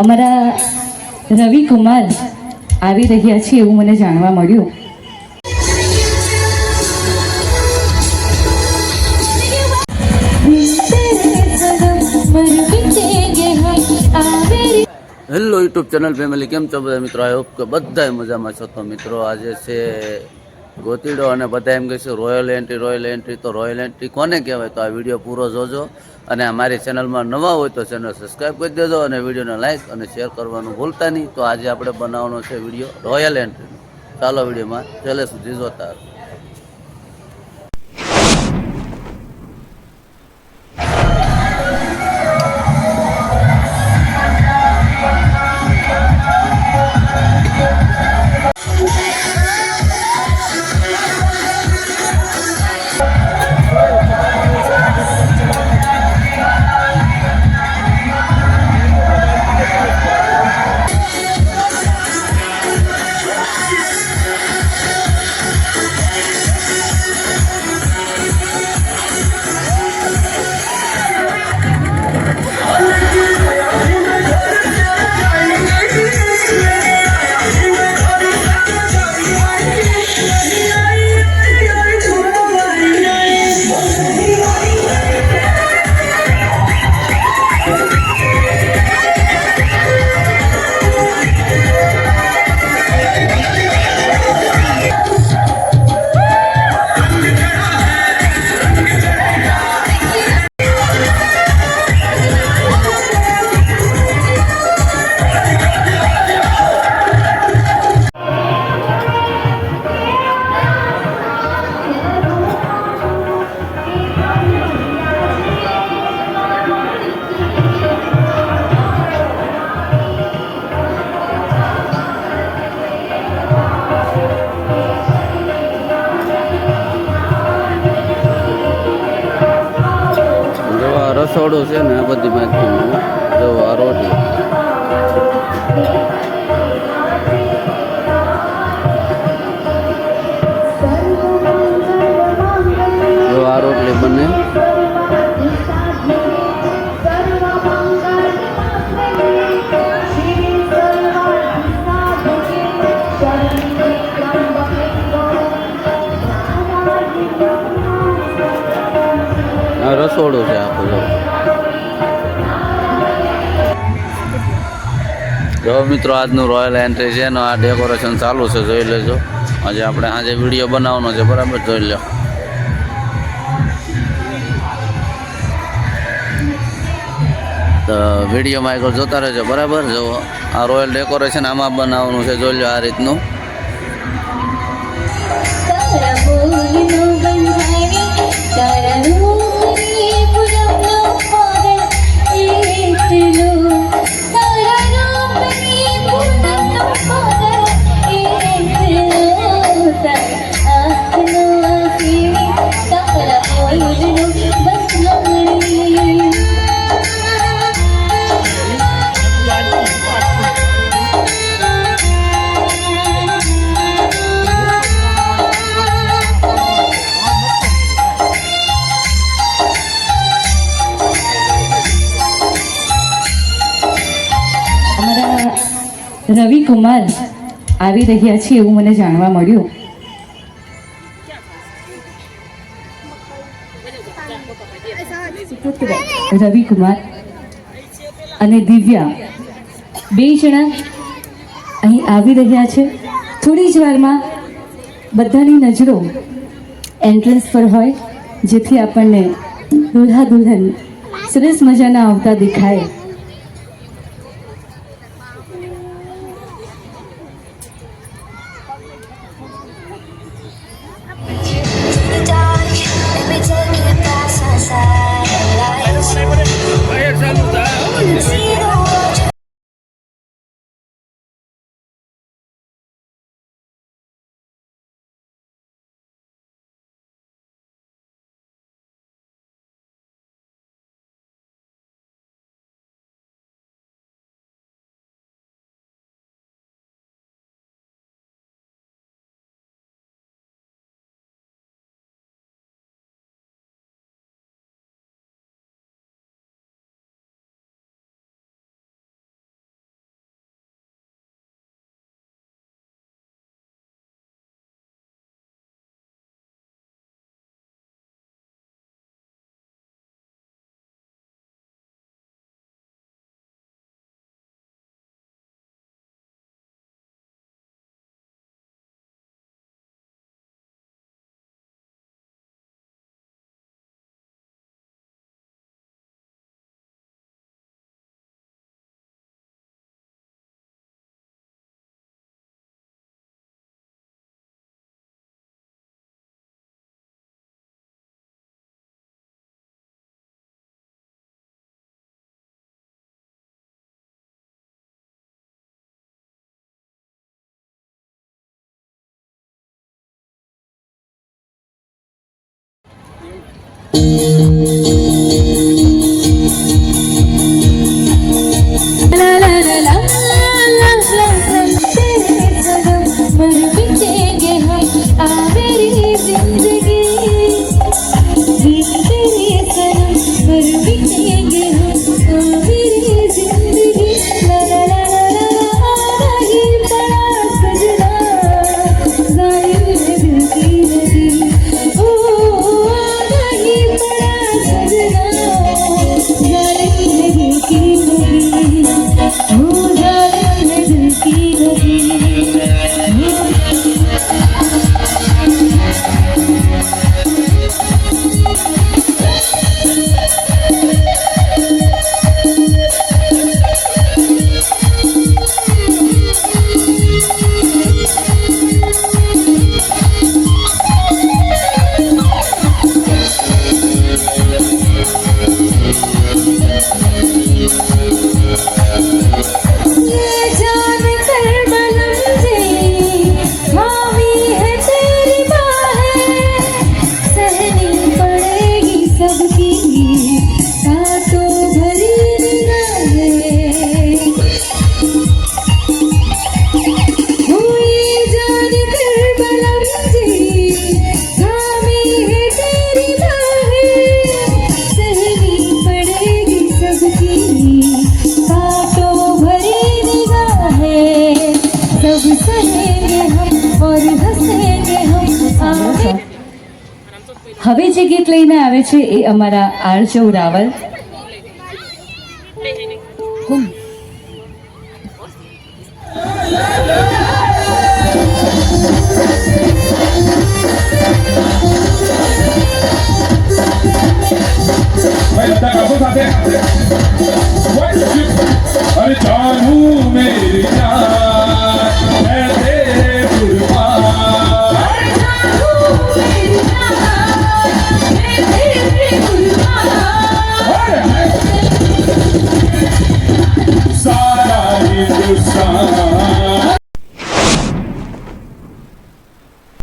અમારા રવિ કુમાર આવી રહ્યા છે એવું મને જાણવા મળ્યું. હેલો યુટ્યુબ ચેનલ ફેમિલી કેમ છો બધા મિત્રો? આઈ હોપ કે બધાય મજામાં છો. તો મિત્રો, આજે છે ગોતીડો અને બધા એમ કહીશું રોયલ એન્ટ્રી રોયલ એન્ટ્રી તો રોયલ એન્ટ્રી કોને કહેવાય? તો આ વીડિયો પૂરો જોજો અને અમારી ચેનલમાં નવા હોય તો ચેનલ સબસ્ક્રાઈબ કરી દેજો અને વિડીયોને લાઈક અને શેર કરવાનું ભૂલતા નહીં. તો આજે આપણે બનાવવાનો છે વીડિયો રોયલ એન્ટ્રીનો ચાલો વિડીયોમાં છેલ્લે સુધી જોતા રસોડું છે ને બધી માહિતી જો આ રોટી રસોડું છે આખું જો. જો મિત્રો, આજનું રોયલ એન્ટ્રી છે ને આ ડેકોરેશન ચાલુ છે, જોઈ લેજો. આજે આપણે આજે વીડિયો બનાવવાનો છે, બરાબર? જોઈ લો તો વિડીયોમાં એક જોતા રહેજો, બરાબર? જો આ રોયલ ડેકોરેશન આમાં બનાવવાનું છે, જોઈ લો આ રીતનું. રવિ કુમાર આવી રહ્યા છે એવું મને જાણવા મળ્યું. રવિ કુમાર અને દિવ્યા બે જણા અહીં આવી રહ્યા છે. થોડી જ વારમાં બધાની નજરો એન્ટ્રન્સ પર હોય, જેથી આપણને દુલ્હા દુલ્હન સરસ મજાના આવતા દેખાય. Contigo Música હવે જે ગીત લઈને આવે છે એ અમારા આરજવ રાવલ Oh.